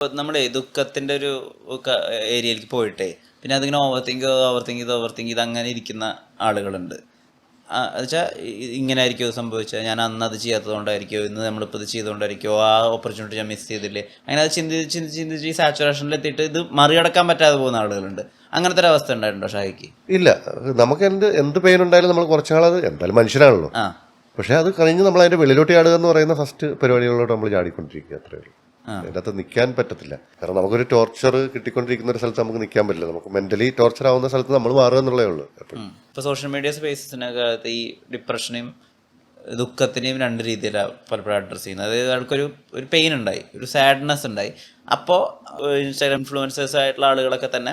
ഇപ്പൊ ദുഃഖത്തിന്റെ ഒരു ഏരിയയിലേക്ക് പോയിട്ടെ പിന്നെ അതിങ്ങനെ ഓവർ തിങ്ക് ഓവർ തിങ്ക് ഇത് ഓവർ തിങ്ക് ഇത് അങ്ങനെ ഇരിക്കുന്ന ആളുകളുണ്ട് എന്നുവെച്ചാൽ ഇങ്ങനെ ആയിരിക്കുമോ സംഭവിച്ചത്? ഞാൻ അന്ന് അത് ചെയ്യാത്തതുകൊണ്ടായിരിക്കുമോ ഇന്ന് നമ്മളിപ്പോൾ ഇത് ചെയ്തുകൊണ്ടായിരിക്കുമോ ആ ഓപ്പർച്യൂണിറ്റി ഞാൻ മിസ് ചെയ്തില്ലേ? അങ്ങനെ അത് ചിന്തിച്ച് ചിന്തിച്ച് ചിന്തിച്ച് ഈ സാച്ചുറേഷനിൽ എത്തിയിട്ട് ഇത് മറികടക്കാൻ പറ്റാതെ പോകുന്ന ആളുകളുണ്ട്. അങ്ങനത്തെ ഒരു അവസ്ഥ ഉണ്ടായിട്ടുണ്ടോ ഷാഹിക്ക്? ഇല്ല. നമുക്ക് എന്ത് എന്ത് പെയിൻ ഉണ്ടായാലും നമ്മൾ കുറച്ച് നാളത് എന്തായാലും മനുഷ്യനാണല്ലോ ആ. പക്ഷേ അത് കഴിഞ്ഞ് നമ്മൾ അതിന്റെ വെളിയിലോട്ട് ചാടുക എന്ന് പറയുന്ന ഫസ്റ്റ് പരിപാടികളിലോട്ട് നമ്മൾ ചാടിക്കൊണ്ടിരിക്കുക അത്രയേ ഉള്ളൂ. അതിനകത്ത് നിൽക്കാൻ പറ്റത്തില്ല. കാരണം നമുക്കൊരു ടോർച്ചർ കിട്ടിക്കൊണ്ടിരിക്കുന്ന ഒരു സ്ഥലത്ത് നമുക്ക് നിൽക്കാൻ പറ്റില്ല. നമുക്ക് മെന്റലി ടോർച്ചർ ആവുന്ന സ്ഥലത്ത് നമ്മൾ മാറുക എന്നുള്ളേ ഉള്ളൂ ഇപ്പൊ സോഷ്യൽ മീഡിയ സ്പേസസിനകത്ത് ഈ ഡിപ്രഷനെയും ദുഃഖത്തിനെയും രണ്ട് രീതിയിലാണ് പലപ്പോഴും അഡ്രസ്സ് ചെയ്യുന്നത്. അതായത് ആൾക്കൊരു ഒരു പെയിൻ ഉണ്ടായി ഒരു സാഡ്നെസ് ഉണ്ടായി. അപ്പോൾ ഇൻസ്റ്റാഗ്രാം ഇൻഫ്ലുവൻസേഴ്സ് ആയിട്ടുള്ള ആളുകളൊക്കെ തന്നെ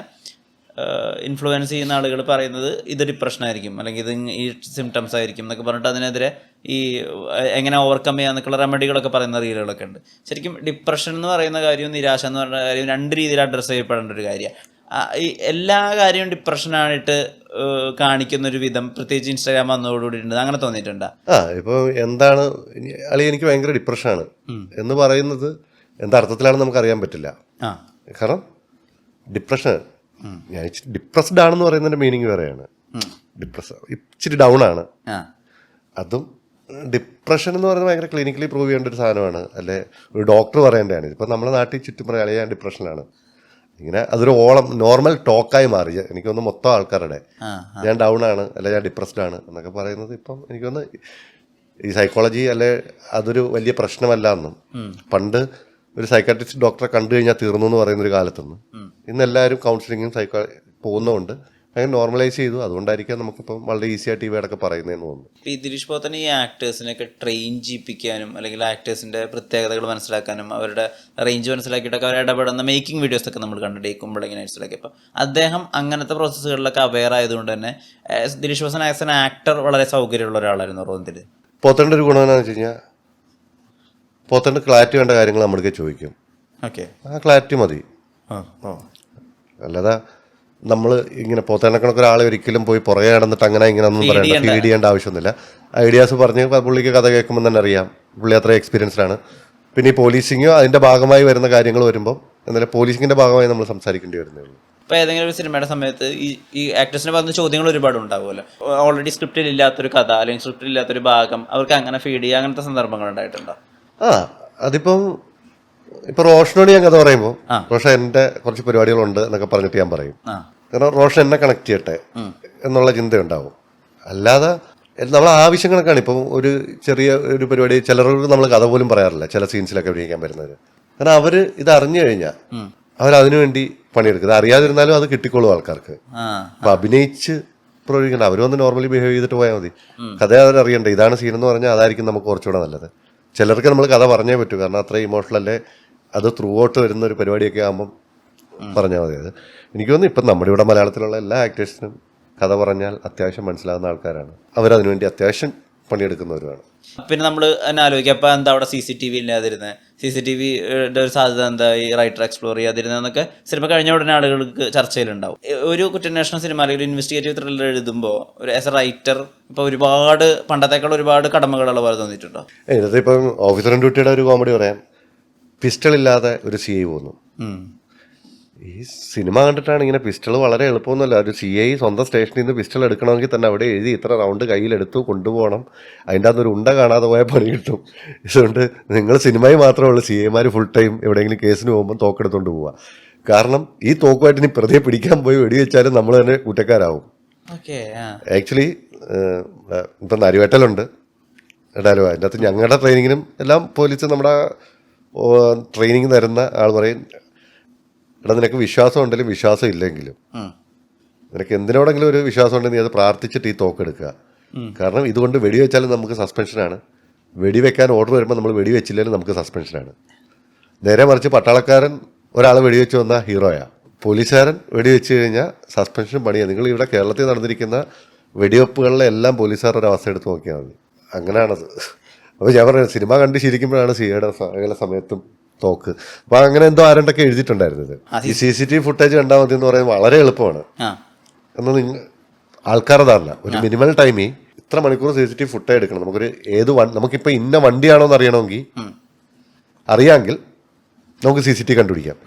ഇൻഫ്ലുവൻസ് ചെയ്യുന്ന ആളുകൾ പറയുന്നത് ഇത് ഡിപ്രഷൻ ആയിരിക്കും അല്ലെങ്കിൽ ഇത് ഈ സിംറ്റംസ് ആയിരിക്കും എന്നൊക്കെ പറഞ്ഞിട്ട് അതിനെതിരെ ഈ എങ്ങനെ ഓവർകം ചെയ്യാന്നൊക്കെയുള്ള റെമഡികളൊക്കെ പറയുന്ന റീലുകളൊക്കെ ഉണ്ട്. ശരിക്കും ഡിപ്രഷൻ എന്ന് പറയുന്ന കാര്യവും നിരാശ എന്ന് പറയുന്ന കാര്യവും രണ്ട് രീതിയിൽ അഡ്രസ്സ് ചെയ്യപ്പെടേണ്ട ഒരു കാര്യമാണ് ഈ എല്ലാ കാര്യവും ഡിപ്രഷനായിട്ട് കാണിക്കുന്നൊരു കാണിക്കുന്ന ഒരു വിധം പ്രത്യേകിച്ച് ഇൻസ്റ്റാഗ്രാം വന്നതോടുകൂടി ഉണ്ട്. അങ്ങനെ തോന്നിയിട്ടുണ്ട്? ആ ഇപ്പോൾ എന്താണ് അളി എനിക്ക് ഭയങ്കര ഡിപ്രഷനാണ് എന്ന് പറയുന്നത് എന്തർത്ഥത്തിലാണെന്ന് നമുക്ക് അറിയാൻ പറ്റില്ല. ആ. കാരണം ഡിപ്രഷൻ ഞാൻ ഇച്ചിരി ഡിപ്രസ്ഡ് ആണെന്ന് പറയുന്നതിന്റെ മീനിങ് വേറെയാണ്. ഡിപ്രസ് ഇച്ചിരി ഡൗൺ ആണ്. അതും ഡിപ്രഷൻ എന്ന് പറയുന്നത് ഭയങ്കര ക്ലിനിക്കലി പ്രൂവ് ചെയ്യേണ്ട ഒരു സാധനമാണ്. അല്ലെ ഒരു ഡോക്ടർ പറയേണ്ടതാണ്. ഇപ്പം നമ്മുടെ നാട്ടിൽ ചുറ്റും പറയാം ഞാൻ ഡിപ്രഷനിലാണ് ഇങ്ങനെ അതൊരു ഓളം നോർമൽ ടോക്കായി മാറി. എനിക്കൊന്ന് മൊത്തം ആൾക്കാരുടെ. ഞാൻ ഡൗൺ ആണ് അല്ലെ ഞാൻ ഡിപ്രസ്ഡ് ആണ് എന്നൊക്കെ പറയുന്നത് ഇപ്പം എനിക്കൊന്ന് ഈ സൈക്കോളജി അല്ലെ അതൊരു വലിയ പ്രശ്നമല്ല എന്നും. പണ്ട് ഒരു സൈക്കാട്രിസ്റ്റ് ഡോക്ടറെ കണ്ടു കഴിഞ്ഞാൽ തീർന്നു എന്ന് പറയുന്ന ഒരു കാലത്തുനിന്ന്. ഇന്ന് എല്ലാവരും കൗൺസിലിങ്ങും സൈക്കോ പോകുന്നതുകൊണ്ട് അങ്ങനെ നോർമലൈസ് ചെയ്തു. അതുകൊണ്ടായിരിക്കാം നമുക്കിപ്പം വളരെ ഈസി ആയിട്ട് ഈ വേടൊക്കെ പറയുന്നതെന്ന് തോന്നുന്നു. ഈ ദിലീഷ് പോത്തൻ ഈ ആക്ടേഴ്സിനെയൊക്കെ ട്രെയിൻ ചെയ്യിപ്പിക്കാനും അല്ലെങ്കിൽ ആക്ടേഴ്സിന്റെ പ്രത്യേകതകൾ മനസ്സിലാക്കാനും അവരുടെ റേഞ്ച് മനസ്സിലാക്കിയിട്ടൊക്കെ അവർ ഇടപെടുന്ന മേക്കിംഗ് വീഡിയോസ് ഒക്കെ നമ്മൾ കണ്ടിട്ട് ഈ കുമ്പളങ്ങി നൈറ്റ്സിലൊക്കെ അദ്ദേഹം അങ്ങനത്തെ പ്രോസസ്സുകളിലൊക്കെ അവെയർ ആയതുകൊണ്ട് തന്നെ Dileesh Pothan as an actor വളരെ സൗകര്യമുള്ള ഒരാളായിരുന്നു റോന്തിൽ പോത്തേണ്ട ഒരു ഗുണം എന്താണെന്ന് വെച്ച് കഴിഞ്ഞാൽ പോത്തേണ്ട ക്ലാരിറ്റി വേണ്ട കാര്യങ്ങൾ നമ്മൾക്ക് ചോദിക്കും. ഓക്കെ ആ ക്ലാരിറ്റി മതി. അല്ലാതെ നമ്മൾ ഇങ്ങനെ പോത്തേണക്കണക്ക് ഒരാളെ ഒരിക്കലും പോയി പുറകെ നടന്നിട്ട് അങ്ങനെ ഇങ്ങനെ ഒന്നും പറയണ്ട. ഫീഡ് ചെയ്യേണ്ട ആവശ്യമൊന്നുമില്ല. ഐഡിയാസ് പറഞ്ഞ് പുള്ളിക്ക് കഥ കേൾക്കുമ്പോൾ തന്നെ അറിയാം. പുള്ളി അത്ര എക്സ്പീരിയൻസ്ഡ് ആണ്. പിന്നെ ഈ പോലീസിങ്ങോ അതിന്റെ ഭാഗമായി വരുന്ന കാര്യങ്ങൾ വരുമ്പോൾ എന്നാലും പോലീസിങ്ങിന്റെ ഭാഗമായി നമ്മൾ സംസാരിക്കേണ്ടി വരുന്നേ ഉള്ളൂ. ഇപ്പൊ ഏതെങ്കിലും ഒരു സിനിമയുടെ സമയത്ത് ഈ ഈ ആക്ട്രസിനെ പറഞ്ഞ ചോദ്യങ്ങൾ ഒരുപാട് ഉണ്ടാവുമല്ലോ. ഓൾറെഡി സ്ക്രിപ്റ്റിൽ ഇല്ലാത്തൊരു കഥ അല്ലെങ്കിൽ സ്ക്രിപ്റ്റിൽ ഇല്ലാത്തൊരു ഭാഗം അവർക്ക് അങ്ങനെ ഫീഡ് ചെയ്യുക അങ്ങനത്തെ സന്ദർഭങ്ങൾ ഉണ്ടായിട്ടുണ്ടോ? ആ അതിപ്പം ഇപ്പൊ റോഷനോട് ഞാൻ കഥ പറയുമ്പോൾ. റോഷൻ എന്റെ കുറച്ച് പരിപാടികളുണ്ട് എന്നൊക്കെ പറഞ്ഞിട്ട് ഞാൻ പറയും. കാരണം റോഷൻ എന്നെ കണക്ട് ചെയ്യട്ടെ എന്നുള്ള ചിന്ത ഉണ്ടാവും അല്ലാതെ നമ്മളെ ആവശ്യങ്ങളൊക്കെയാണ് ഇപ്പം ഒരു ചെറിയ ഒരു പരിപാടി ചിലർക്ക് നമ്മൾ കഥ പോലും പറയാറില്ല ചില സീൻസിലൊക്കെ അഭിനയിക്കാൻ വരുന്നത്. കാരണം അവർ ഇത് അറിഞ്ഞു കഴിഞ്ഞാൽ അവർ അതിനുവേണ്ടി പണിയെടുക്കും. ഇത് അറിയാതിരുന്നാലും അത് കിട്ടിക്കോളും ആൾക്കാർക്ക്. അപ്പൊ അഭിനയിച്ച് പ്രയോഗിക്കണ്ട. അവർ വന്ന് നോർമലി ബിഹേവ് ചെയ്തിട്ട് പോയാൽ മതി. കഥ അവരറിയണ്ട? ഇതാണ് സീൻ എന്ന് പറഞ്ഞാൽ അതായിരിക്കും നമുക്ക് കുറച്ചുകൂടെ നല്ലത്. ചിലർക്ക് നമ്മൾ കഥ പറഞ്ഞേ പറ്റൂ. കാരണം അത്ര ഇമോഷണൽ അല്ലേ? അത് ത്രൂ ഔട്ട് വരുന്ന ഒരു പരിപാടിയൊക്കെ ആകുമ്പം പറഞ്ഞാൽ മതി. അത് എനിക്ക് തോന്നുന്നു ഇപ്പം നമ്മുടെ ഇവിടെ മലയാളത്തിലുള്ള എല്ലാ ആക്ടേഴ്സിനും കഥ പറഞ്ഞാൽ അത്യാവശ്യം മനസ്സിലാകുന്ന ആൾക്കാരാണ്. അവരതിനുവേണ്ടി അത്യാവശ്യം പണിയെടുക്കുന്നവരുമാണ്. പിന്നെ നമ്മൾ തന്നെ ആലോചിക്കുക അപ്പം എന്താ അവിടെ സി സി ടി വി ഇല്ലാതിരുന്നത് സി സി ടി വിയുടെ ഒരു സാധ്യത എന്താ ഈ റൈറ്റർ എക്സ്പ്ലോർ ചെയ്യാതിരുന്നതെന്നൊക്കെ സിനിമ കഴിഞ്ഞ ഉടനെ ആളുകൾക്ക് ചർച്ചയിലുണ്ടാവും. ഒരു കുറ്റാന്വേഷണ സിനിമ അല്ലെങ്കിൽ ഒരു ഇൻവെസ്റ്റിഗേറ്റീവ് ത്രില്ലർ എഴുതുമ്പോൾ ഒരു ആസ് എ റൈറ്റർ ഇപ്പോൾ ഒരുപാട് പണ്ടത്തേക്കാൾ ഒരുപാട് കടമകളുള്ള പോലെ തോന്നിയിട്ടുണ്ടോ? ഇന്നത്തെ ഇപ്പം ഓഫീസർ ഡ്യൂട്ടിയുടെ ഒരു കോമഡി പറയാം. പിസ്റ്റൾ ഇല്ലാതെ ഒരു സി ഐ പോകുന്നു ഉം. ഈ സിനിമ കണ്ടിട്ടാണ് ഇങ്ങനെ പിസ്റ്റൾ വളരെ എളുപ്പമൊന്നുമല്ല. ഒരു സി ഐ സ്വന്തം സ്റ്റേഷനിൽ നിന്ന് പിസ്റ്റൾ എടുക്കണമെങ്കിൽ തന്നെ അവിടെ എഴുതി ഇത്ര റൗണ്ട് കയ്യിലെടുത്തു കൊണ്ടുപോകണം. അതിന്റെ അകത്തൊരു ഉണ്ട കാണാതെ പോയ പണി കിട്ടും. അതുകൊണ്ട് നിങ്ങൾ സിനിമയിൽ മാത്രമേ ഉള്ളൂ. സി ഐമാർ ഫുൾ ടൈം എവിടെയെങ്കിലും കേസിന് പോകുമ്പോൾ തോക്കെടുത്തോണ്ട് പോവുക. കാരണം ഈ തോക്കുമായിട്ട് ഇനി പ്രതിയെ പിടിക്കാൻ പോയി വെടിവെച്ചാലും നമ്മൾ തന്നെ കുറ്റക്കാരാവും. ആക്ച്വലി ഇപ്പം നരിവെട്ടലുണ്ട്. ഇടാലോ അതിന്റെ അകത്ത് ഞങ്ങളുടെ ട്രെയിനിങ്ങിനും എല്ലാം പോലീസ് നമ്മുടെ ട്രെയിനിങ് തരുന്ന ആൾ പറയും എടാ നിനക്ക് വിശ്വാസം ഉണ്ടെങ്കിലും വിശ്വാസം ഇല്ലെങ്കിലും. നിനക്ക് എന്തിനോടെങ്കിലും ഒരു വിശ്വാസം ഉണ്ടെങ്കിൽ നീ അത് പ്രാർത്ഥിച്ചിട്ട് ഈ തോക്ക് എടുക്കുക. കാരണം ഇതുകൊണ്ട് വെടിവെച്ചാലും നമുക്ക് സസ്പെൻഷനാണ് വെടിവെക്കാൻ ഓർഡർ വരുമ്പോൾ നമ്മൾ വെടിവെച്ചില്ലെങ്കിലും നമുക്ക് സസ്പെൻഷനാണ് നേരെ മറിച്ച് പട്ടാളക്കാരൻ ഒരാളെ വെടിവെച്ച് വന്ന ഹീറോയാ. പോലീസുകാരൻ വെടിവെച്ച് കഴിഞ്ഞാൽ സസ്പെൻഷൻ പണിയാണ് നിങ്ങൾ ഇവിടെ കേരളത്തിൽ നടന്നിരിക്കുന്ന വെടിവെപ്പുകളിലെ എല്ലാം പോലീസുകാർ ഒരു അവസ്ഥ എടുത്ത് നോക്കിയാൽ മതി. അങ്ങനെയാണത്. അപ്പോൾ ഞാൻ പറയുന്നത് സിനിമ കണ്ട് ശീലിക്കുമ്പോഴാണ് സിയുടെ സകല സമയത്തും തോക്ക്. അപ്പൊ അങ്ങനെ എന്തോ ആരണ്ടൊക്കെ എഴുതിയിട്ടുണ്ടായിരുന്നത്. ഈ C C T V footage കണ്ടാൽ മതി എന്ന് പറയുന്നത് വളരെ എളുപ്പമാണ്. എന്ന് നിങ്ങൾ ആൾക്കാരതല്ല ഒരു മിനിമൽ ടൈമിൽ ഇത്ര മണിക്കൂർ C C T V footage എടുക്കണം. നമുക്കൊരു ഏത് വൺ നമുക്കിപ്പോൾ ഇന്ന വണ്ടിയാണോ എന്ന് അറിയണമെങ്കിൽ അറിയാമെങ്കിൽ നമുക്ക് സി സി ടി കണ്ടുപിടിക്കാം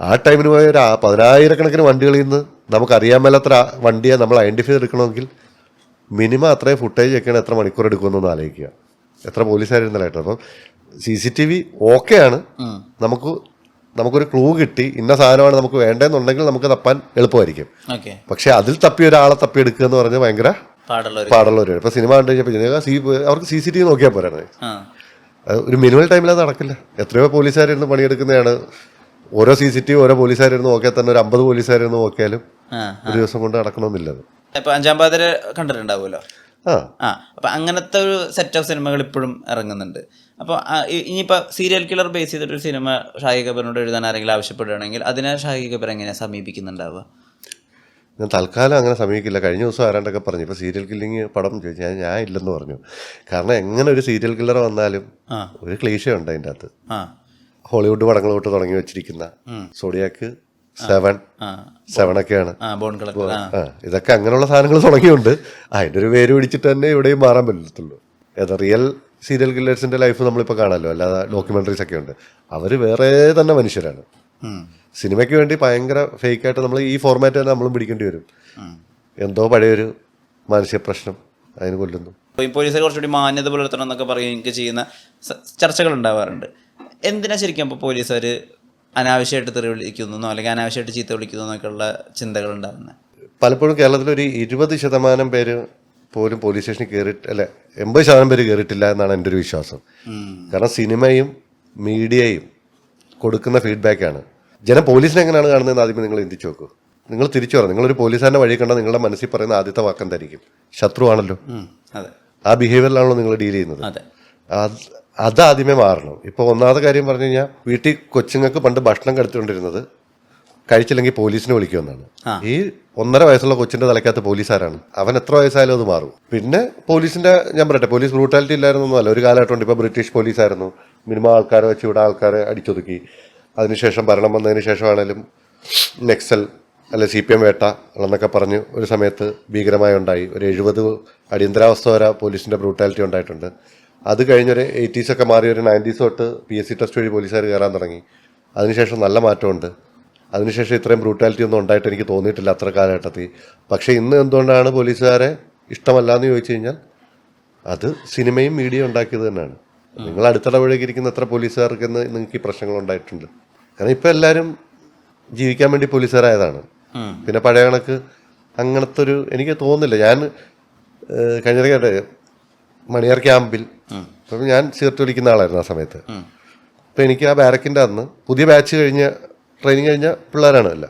ആ ടൈമിന് പോയ ഒരു പതിനായിരക്കണക്കിന് വണ്ടികളിൽ നിന്ന് നമുക്ക് അറിയാൻ മേലാത്ര വണ്ടിയെ നമ്മൾ ഐഡന്റിഫൈ എടുക്കണമെങ്കിൽ മിനിമം അത്രയും ഫുട്ടേജ് ഒക്കെയാണ് എത്ര മണിക്കൂർ എടുക്കുമെന്നൊന്ന് ആലോചിക്കുക. എത്ര പോലീസുകാരുന്നതായിട്ട് അപ്പം സി സി ടി വി ഓക്കെയാണ്. നമുക്ക് നമുക്കൊരു ക്ലൂ കിട്ടി. ഇന്ന സാധനമാണ് നമുക്ക് വേണ്ടെന്നുണ്ടെങ്കിൽ നമുക്ക് തപ്പാൻ എളുപ്പമായിരിക്കും. പക്ഷെ അതിൽ തപ്പി ഒരാളെ തപ്പി എടുക്കുക എന്ന് പറഞ്ഞാൽ ഭയങ്കര പാടുള്ള ഒരു ഇപ്പൊ സിനിമ കണ്ടു കഴിഞ്ഞാൽ സി അവർക്ക് സി സി ടി വി നോക്കിയാൽ പോരാണ്. ഒരു മിനിമൽ ടൈമിൽ അത് നടക്കില്ല. എത്രയോ പോലീസുകാരിരുന്ന് പണിയെടുക്കുന്നതാണ്. ഓരോ സി സി ടി വി ഓരോ പോലീസുകാരിരുന്ന് നോക്കിയാൽ തന്നെ ഒരു അമ്പത് പോലീസുകാരിരുന്ന് നോക്കിയാലും ഒരു ദിവസം കൊണ്ട് നടക്കണമെന്നില്ല അത് ഇപ്പൊ അഞ്ചാം പാതിര കണ്ടിട്ടുണ്ടാവുമല്ലോ? ആ. അപ്പം അങ്ങനത്തെ ഒരു സെറ്റ് ഓഫ് സിനിമകൾ ഇപ്പോഴും ഇറങ്ങുന്നുണ്ട്. അപ്പോൾ ഇനിയിപ്പോൾ സീരിയൽ കില്ലർ ബേസ് ചെയ്തിട്ടൊരു സിനിമ ഷാഹി കബറിനോട് എഴുതാൻ ആരെങ്കിലും ആവശ്യപ്പെടുകയാണെങ്കിൽ അതിനെ ഷാഹി കബർ എങ്ങനെയാണ് സമീപിക്കുന്നുണ്ടാവുക? ഞാൻ തൽക്കാലം അങ്ങനെ സമീപിക്കില്ല. കഴിഞ്ഞ ദിവസം ആരാണ്ടൊക്കെ പറഞ്ഞു ഇപ്പോൾ സീരിയൽ കില്ലിങ് പടം ചോദിച്ചു. ഞാൻ ഞാൻ ഇല്ലെന്ന് പറഞ്ഞു. കാരണം എങ്ങനെ ഒരു സീരിയൽ കില്ലർ വന്നാലും ഒരു ക്ലീശ ഉണ്ട് അതിന്റെ അകത്ത്. ആ. ഹോളിവുഡ് പടങ്ങൾ തൊട്ട് തുടങ്ങി വെച്ചിരിക്കുന്ന സോഡിയാക്ക് സെവൻ സെവൻ ഒക്കെയാണ്. ഇതൊക്കെ അങ്ങനെയുള്ള സാധനങ്ങൾ തുടങ്ങിയുണ്ട് അതിന്റെ ഒരു പേര് പിടിച്ചിട്ട് തന്നെ ഇവിടെയും മാറാൻ പറ്റത്തുള്ളൂ. ഏതാ റിയൽ സീരിയൽ കില്ലേഴ്സിന്റെ ലൈഫ് നമ്മളിപ്പോൾ കാണാമല്ലോ. അല്ലാതെ ഡോക്യുമെന്ററീസ് ഒക്കെ ഉണ്ട്. അവർ വേറെ തന്നെ മനുഷ്യരാണ്. സിനിമയ്ക്ക് വേണ്ടി ഭയങ്കര ഫേക്കായിട്ട് നമ്മൾ ഈ ഫോർമാറ്റ് തന്നെ നമ്മളും പിടിക്കേണ്ടി വരും. എന്തോ പഴയൊരു മാനസിക പ്രശ്നം അതിന് കൊല്ലുന്നു. പോലീസുകാർ കുറച്ചുകൂടി മാന്യത പുലർത്തണം എന്നൊക്കെ പറയുകയൊക്കെ ചെയ്യുന്ന ചർച്ചകൾ ഉണ്ടാവാറുണ്ട്. എന്തിനാ ശരിക്കും അപ്പോൾ പോലീസുകാർ അനാവശ്യമായിട്ട് തെറി വിളിക്കുന്നോ അല്ലെങ്കിൽ അനാവശ്യമായിട്ട് ചീത്ത വിളിക്കുന്നു എന്നൊക്കെയുള്ള ചിന്തകൾ ഉണ്ടാകുന്നത് പലപ്പോഴും കേരളത്തിലൊരു ഇരുപത് ശതമാനം പേര് പോലും പോലീസ് സ്റ്റേഷനിൽ കയറിയിട്ട് അല്ല എൺപത് ശതമാനം പേര് കയറിയിട്ടില്ല എന്നാണ് എന്റെ ഒരു വിശ്വാസം. കാരണം സിനിമയും മീഡിയയും കൊടുക്കുന്ന ഫീഡ്ബാക്കാണ്. ജനം പോലീസിനെ എങ്ങനെയാണ് കാണുന്നതെന്ന് ആദ്യമേ നിങ്ങൾ ചിന്തിച്ചു നോക്കൂ. നിങ്ങൾ തിരിച്ചു പറഞ്ഞു നിങ്ങളൊരു പോലീസുകാരനെ വഴി കണ്ടാൽ നിങ്ങളുടെ മനസ്സിൽ പറയുന്ന ആദ്യത്തെ തരിക്കും ശത്രുവാണല്ലോ. ആ ബിഹേവിയറിലാണല്ലോ നിങ്ങൾ ഡീൽ ചെയ്യുന്നത്. അതാദ്യമേ മാറണം. ഇപ്പോൾ ഒന്നാമത്തെ കാര്യം പറഞ്ഞു കഴിഞ്ഞാൽ വീട്ടിൽ കൊച്ചുങ്ങൾക്ക് പണ്ട് ഭക്ഷണം കഴിച്ചുകൊണ്ടിരുന്നത് കഴിച്ചില്ലെങ്കിൽ പോലീസിനെ വിളിക്കുമെന്നാണ് ഈ ഒന്നര വയസ്സുള്ള കൊച്ചിന്റെ തലക്കകത്ത് പോലീസാരാണ്. അവൻ എത്ര വയസ്സായാലും അത് മാറും. പിന്നെ പോലീസിന്റെ ഞാൻ പറയട്ടെ പോലീസ് ബ്രൂട്ടാലിറ്റി ഇല്ലായിരുന്നൊന്നുമല്ല. ഒരു കാലഘട്ടമുണ്ട്. ഇപ്പോൾ ബ്രിട്ടീഷ് പോലീസായിരുന്നു. മിനിമം ആൾക്കാരെ വെച്ച് ഇവിടെ ആൾക്കാരെ അടിച്ചൊതുക്കി. അതിനുശേഷം ഭരണം വന്നതിന് ശേഷമാണേലും നെക്സൽ അല്ലെ സി പി എം വേട്ട എന്നൊക്കെ പറഞ്ഞ് ഒരു സമയത്ത് ഭീകരമായി ഉണ്ടായി. ഒരു എഴുപത് അടിയന്തരാവസ്ഥ വരെ പോലീസിന്റെ ബ്രൂട്ടാലിറ്റി ഉണ്ടായിട്ടുണ്ട്. അത് കഴിഞ്ഞൊരു എയ്റ്റീസൊക്കെ മാറി ഒരു നയന്റീസ് തൊട്ട് പി എസ് സി ടെസ്റ്റ് വഴി പോലീസുകാർ കയറാൻ തുടങ്ങി. അതിനുശേഷം നല്ല മാറ്റമുണ്ട്. അതിനുശേഷം ഇത്രയും ബ്രൂട്ടാലിറ്റി ഒന്നും ഉണ്ടായിട്ട് എനിക്ക് തോന്നിയിട്ടില്ല അത്ര കാലഘട്ടത്തിൽ. പക്ഷേ ഇന്ന് എന്തുകൊണ്ടാണ് പോലീസുകാരെ ഇഷ്ടമല്ല എന്ന് ചോദിച്ചു കഴിഞ്ഞാൽ അത് സിനിമയും മീഡിയ ഉണ്ടാക്കിയത് തന്നെയാണ്. നിങ്ങൾ അടുത്തിടപഴകിയിരിക്കുന്ന എത്ര പോലീസുകാർക്ക് ഇന്ന് നിങ്ങൾക്ക് ഈ പ്രശ്നങ്ങൾ ഉണ്ടായിട്ടുണ്ട്. കാരണം ഇപ്പം എല്ലാവരും ജീവിക്കാൻ വേണ്ടി പോലീസുകാരായതാണ്. പിന്നെ പഴയ കണക്ക് അങ്ങനത്തെ ഒരു എനിക്ക് തോന്നുന്നില്ല. ഞാൻ കഴിഞ്ഞ മണിയാർ ക്യാമ്പിൽ അപ്പം ഞാൻ സിഗരറ്റ് വിളിക്കുന്ന ആളായിരുന്നു ആ സമയത്ത്. അപ്പം എനിക്ക് ആ ബാരക്കിന്റെ അന്ന് പുതിയ ബാച്ച് കഴിഞ്ഞ ട്രെയിനിങ് കഴിഞ്ഞ പിള്ളേരാണ് അല്ല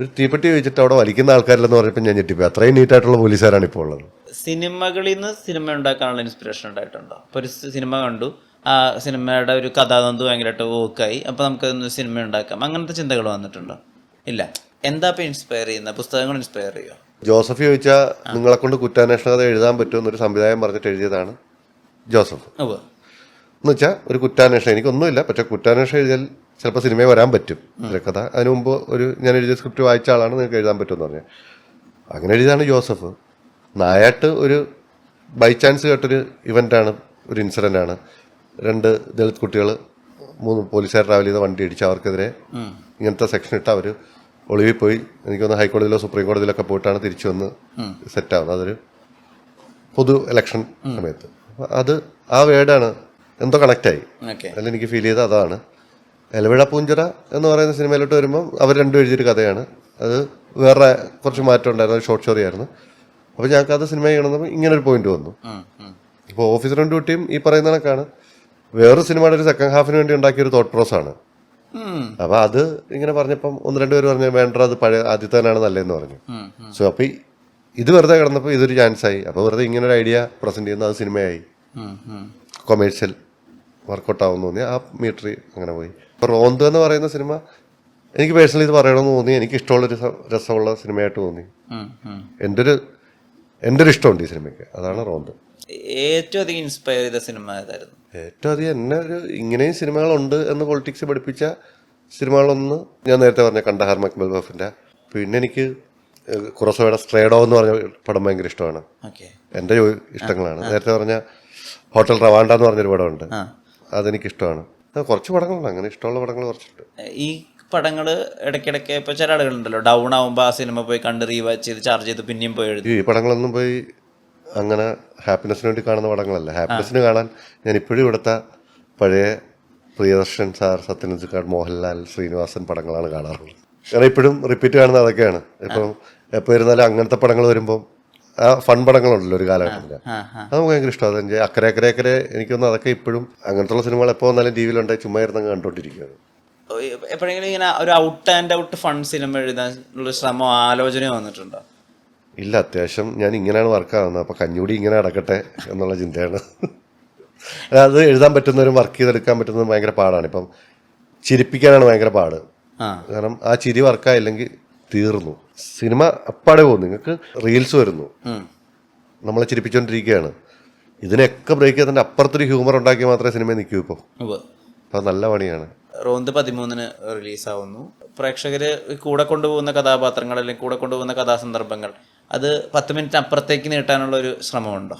ഒരു തീപ്പെട്ടി വെച്ചിട്ട് അവിടെ വലിക്കുന്ന ആൾക്കാരില്ലെന്ന് പറഞ്ഞപ്പോൾ ഞാൻ ഞെട്ടിപ്പോയി. അത്രയും നീറ്റായിട്ടുള്ള പോലീസുകാരാണ് ഇപ്പോൾ ഉള്ളത്. സിനിമകളിൽ നിന്ന് സിനിമ ഉണ്ടാക്കാനുള്ള ഇൻസ്പിറേഷൻ ഉണ്ടായിട്ടുണ്ടോ? അപ്പോൾ ഒരു സിനിമ കണ്ടു. ആ സിനിമയുടെ ഒരു കഥാതന്തു ഭയങ്കരമായിട്ട് വോക്കായി അപ്പോൾ നമുക്ക് സിനിമ ഉണ്ടാക്കാം. അങ്ങനത്തെ ചിന്തകൾ വന്നിട്ടുണ്ടോ? ഇല്ല. എന്താ ഇപ്പം ഇൻസ്പയർ ചെയ്യുന്ന പുസ്തകങ്ങൾ ഇൻസ്പയർ ചെയ്യുമോ ജോസഫ് ചോദിച്ചാൽ നിങ്ങളെ കൊണ്ട് കുറ്റാന്വേഷണ കഥ എഴുതാൻ പറ്റുമെന്നൊരു സംവിധായം പറഞ്ഞിട്ട് എഴുതിയതാണ്. ജോസഫ്. എന്ന് വെച്ചാൽ ഒരു കുറ്റാന്വേഷണം. എനിക്കൊന്നുമില്ല. പക്ഷെ കുറ്റാന്വേഷണം എഴുതിയാൽ ചിലപ്പോൾ സിനിമയിൽ വരാൻ പറ്റും. തിരക്കഥ അതിന് മുമ്പ് ഒരു ഞാൻ എഴുതിയ സ്ക്രിപ്റ്റ് വായിച്ച ആളാണ് നിങ്ങൾക്ക് എഴുതാൻ പറ്റുമെന്ന് പറഞ്ഞാൽ അങ്ങനെ എഴുതിയതാണ് ജോസഫ്. നായാട്ട് ഒരു ബൈ ചാൻസ് കേട്ടൊരു ഇവന്റാണ് ഒരു ഇൻസിഡന്റ് ആണ് രണ്ട് ദളിത് കുട്ടികൾ മൂന്ന് പോലീസുകാർ ട്രാവൽ ചെയ്ത വണ്ടി ഇടിച്ച് അവർക്കെതിരെ ഇങ്ങനത്തെ സെക്ഷൻ ഇട്ട് അവർ ഒളിവിൽ പോയി. എനിക്കൊന്ന് ഹൈക്കോടതിയിലോ സുപ്രീം കോടതിയിലൊക്കെ പോയിട്ടാണ് തിരിച്ചു വന്ന് സെറ്റാവുന്നത് അതൊരു പൊതു ഇലക്ഷൻ സമയത്ത്. അത് ആ വേർഡാണ് എന്തോ കണക്റ്റായി അതിൽ എനിക്ക് ഫീൽ ചെയ്ത അതാണ്. എലവിഴ പൂഞ്ചിറ എന്ന് പറയുന്ന സിനിമയിലോട്ട് വരുമ്പോൾ അവർ രണ്ടും എഴുതിയൊരു കഥയാണ്. അത് വേറെ കുറച്ച് മാറ്റം ഉണ്ടായിരുന്നു. ഷോർട്ട് സ്റ്റോറി ആയിരുന്നു. അപ്പോൾ ഞങ്ങൾക്ക് അത് സിനിമ ചെയ്യണമെന്ന് ഇങ്ങനെ ഒരു പോയിന്റ് വന്നു. ഇപ്പോൾ ഓഫീസറും ഡ്യൂട്ടിയും ഈ പറയുന്ന കണക്കാണ്. വേറൊരു സിനിമയുടെ ഒരു സെക്കൻഡ് ഹാഫിന് വേണ്ടി ഉണ്ടാക്കിയ ഒരു തോട്ട് പ്രോസ് ആണ്. അപ്പൊ അത് ഇങ്ങനെ പറഞ്ഞപ്പം ഒന്ന് രണ്ട് പേര് പറഞ്ഞു വേണ്ട അത് പഴയ ആദ്യത്തേനാണ് നല്ലതെന്ന് പറഞ്ഞു. സോ അപ്പോൾ ഇത് വെറുതെ കിടന്നപ്പോൾ ഇതൊരു ചാൻസ് ആയി. അപ്പോൾ വെറുതെ ഇങ്ങനെ ഒരു ഐഡിയ പ്രസന്റ് ചെയ്യുന്ന അത് സിനിമയായി. കൊമേഴ്ഷ്യൽ വർക്കൗട്ട് ആവുമെന്ന് തോന്നി. ആ മീറ്ററി അങ്ങനെ പോയി. ഇപ്പോൾ റോന്ത് എന്ന് പറയുന്ന സിനിമ എനിക്ക് പേഴ്സണലി ഇത് പറയണമെന്ന് തോന്നി. എനിക്ക് ഇഷ്ടമുള്ളൊരു രസമുള്ള സിനിമയായിട്ട് തോന്നി. എന്റെ ഒരു എന്റെ ഒരു ഇഷ്ടമുണ്ട് ഈ സിനിമയ്ക്ക് അതാണ് റോന്ത്. ഏറ്റവും അധികം ഇൻസ്പയർ ചെയ്ത സിനിമ ഏതായിരുന്നു? ഏറ്റവും അധികം എന്നെ ഒരു ഇങ്ങനെയും സിനിമകളുണ്ട് എന്ന് പൊളിറ്റിക്സ് പഠിപ്പിച്ച സിനിമകളൊന്ന് ഞാൻ നേരത്തെ പറഞ്ഞ കണ്ടഹാർ മക്ബൽ ബഫിന്റെ പിന്നെ എനിക്ക് കുറസോയുടെ സ്ട്രേഡോ എന്ന് പറഞ്ഞ പടം ഭയങ്കര ഇഷ്ടമാണ്. എന്റെ ഇഷ്ടങ്ങളാണ്. നേരത്തെ പറഞ്ഞ ഹോട്ടൽ റവാണ്ട എന്ന് പറഞ്ഞൊരു പടമുണ്ട്. അതെനിക്ക് അതെനിക്കിഷ്ടമാണ്. കുറച്ച് പടങ്ങളുണ്ട്. അങ്ങനെ ഇഷ്ടമുള്ള പടങ്ങൾ കുറച്ചുണ്ട് ഈ പടങ്ങൾ ഇടയ്ക്കിടയ്ക്ക് ഇപ്പോൾ ചില ആളുകളുണ്ടല്ലോ. ഡൗൺ ആകുമ്പോൾ ആ സിനിമ പോയി കണ്ട് റീവാച്ച് ചെയ്ത് ചാർജ് ചെയ്ത് പിന്നെയും പോയി എഴുതി. ഈ പടങ്ങളൊന്നും പോയി അങ്ങനെ ഹാപ്പിനെസ്സിന് വേണ്ടി കാണുന്ന പടങ്ങളല്ല. ഹാപ്പിനെസ്സിന് കാണാൻ ഞാൻ ഇപ്പോഴും ഇവിടുത്തെ പഴയ പ്രിയദർശൻ സാർ സത്യനജിക്കാട് മോഹൻലാൽ ശ്രീനിവാസൻ പടങ്ങളാണ് കാണാറുള്ളത്. കാരണം ഇപ്പോഴും റിപ്പീറ്റ് കാണുന്നത് അതൊക്കെയാണ്. ഇപ്പം എപ്പോൾ ഇരുന്നാലും അങ്ങനത്തെ പടങ്ങൾ വരുമ്പോൾ ആ ഫൺ പടങ്ങളുണ്ടല്ലോ ഒരു കാലഘട്ടത്തിൽ അത് നമുക്ക് ഭയങ്കര ഇഷ്ടമാണ് അതെനിക്ക് അക്കരെ അക്കരെ അക്കരെ എനിക്കൊന്നും അതൊക്കെ ഇപ്പോഴും അങ്ങനത്തെ സിനിമകൾ എപ്പോൾ വന്നാലും ടി വിയിലുണ്ട് ചുമ്മാ ഇരുന്ന് കണ്ടോണ്ടിരിക്കുകയാണ് എപ്പോഴെങ്കിലും ഇങ്ങനെ ഒരു out and out fun cinema എഴുതാനുള്ള ശ്രമം ആലോചനയോ വന്നിട്ടുണ്ടോ? ഇല്ല അത്യാവശ്യം ഞാൻ ഇങ്ങനെയാണ് വർക്ക് ആവുന്നത്. അപ്പോൾ കഞ്ഞൂടി ഇങ്ങനെ അടക്കട്ടെ എന്നുള്ള ചിന്തയാണ്. അത് എഴുതാൻ പറ്റുന്നവരും വർക്ക് ചെയ്തെടുക്കാൻ പറ്റുന്നതും ഭയങ്കര പാടാണ്. ഇപ്പം ചിരിപ്പിക്കാനാണ് ഭയങ്കര പാട്. കാരണം ആ ചിരി വർക്കായില്ലെങ്കിൽ തീർന്നു. സിനിമ അപ്പാടെ പോകും നിങ്ങൾക്ക് റീൽസ് വരുന്നു. നമ്മളെ ചിരിപ്പിച്ചുകൊണ്ടിരിക്കുകയാണ് ഇതിനൊക്കെ ബ്രേക്ക് ചെയ്തതിന്റെ അപ്പുറത്തൊരു ഹ്യൂമർ ഉണ്ടാക്കി മാത്രമേ സിനിമ നിൽക്കൂ ഇപ്പോൾ. അപ്പോൾ നല്ല പണിയാണ്. റോന്ത് പതിമൂന്നിന് റിലീസാവുന്നു. പ്രേക്ഷകർ കൂടെ കൊണ്ടുപോകുന്ന കഥാപാത്രങ്ങൾ അല്ലെങ്കിൽ കൂടെ കൊണ്ടുപോകുന്ന കഥാസന്ദർഭങ്ങൾ അത് പത്ത് മിനിറ്റ് അപ്പുറത്തേക്ക് നീട്ടാനുള്ള ഒരു ശ്രമമുണ്ടോ?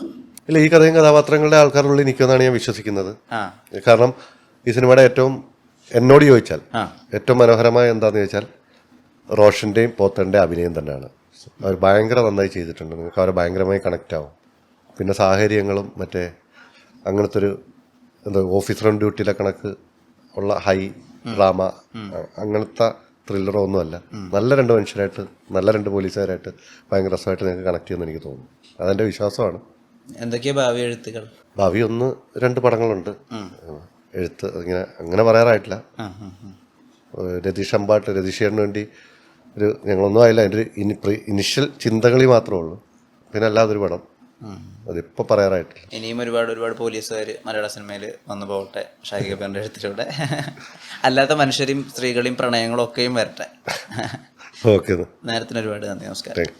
ഇല്ല ഈ കഥയും കഥാപാത്രങ്ങളുടെ ആൾക്കാരുള്ളിൽ നിൽക്കുമെന്നാണ് ഞാൻ വിശ്വസിക്കുന്നത്. കാരണം ഈ സിനിമയുടെ ഏറ്റവും എന്നോട് ചോദിച്ചാൽ ഏറ്റവും മനോഹരമായ എന്താന്ന് ചോദിച്ചാൽ റോഷന്റെയും പോത്തന്റെയും അഭിനയം തന്നെയാണ്. അവർ ഭയങ്കര നന്നായി ചെയ്തിട്ടുണ്ട്. നിങ്ങൾക്ക് അവരെ ഭയങ്കരമായി കണക്റ്റ് ആവും. പിന്നെ സാഹചര്യങ്ങളും മറ്റേ അങ്ങനത്തെ ഒരു എന്താ ഓഫീസർ ഓൺ ഡ്യൂട്ടിയിലെ കണക്ക് ഉള്ള ഹൈ ഡ്രാമ അങ്ങനത്തെ ത്രില്ലറോ ഒന്നുമല്ല. നല്ല രണ്ട് മനുഷ്യരായിട്ട് നല്ല രണ്ട് പോലീസുകാരായിട്ട് ഭയങ്കര രസമായിട്ട് നിങ്ങൾക്ക് കണക്ട് ചെയ്യുമെന്ന് എനിക്ക് തോന്നുന്നു. അതെന്റെ വിശ്വാസമാണ്. എന്തൊക്കെയാ ഭാവി എഴുത്തുകൾ? ഭാവി ഒന്ന് രണ്ട് പടങ്ങളുണ്ട്. എഴുത്ത് അങ്ങനെ അങ്ങനെ പറയാറായിട്ടില്ല. രതീഷ് അമ്പാട്ട് രതീഷേറിന് വേണ്ടി ഒരു ഞങ്ങളൊന്നും ആയില്ല. അതിന്റെ ഒരു ഇനി പ്രീ ഇനിഷ്യൽ ചിന്തകളി മാത്രമേ ഉള്ളൂ. പിന്നെ അല്ലാതെ ഒരു പടം. അതിപ്പോൾ പറയാറായിട്ടില്ല. ഇനിയും ഒരുപാട് ഒരുപാട് പോലീസുകാർ മലയാള സിനിമയിൽ വന്നു പോകട്ടെ. ഷാഹിഖ് പേരുടെ എഴുത്തിലൂടെ അല്ലാത്ത മനുഷ്യരെയും സ്ത്രീകളെയും പ്രണയങ്ങളും ഒക്കെയും വരട്ടെ. ഓക്കെ. നേരത്തിന് ഒരുപാട് നന്ദി. നമസ്കാരം.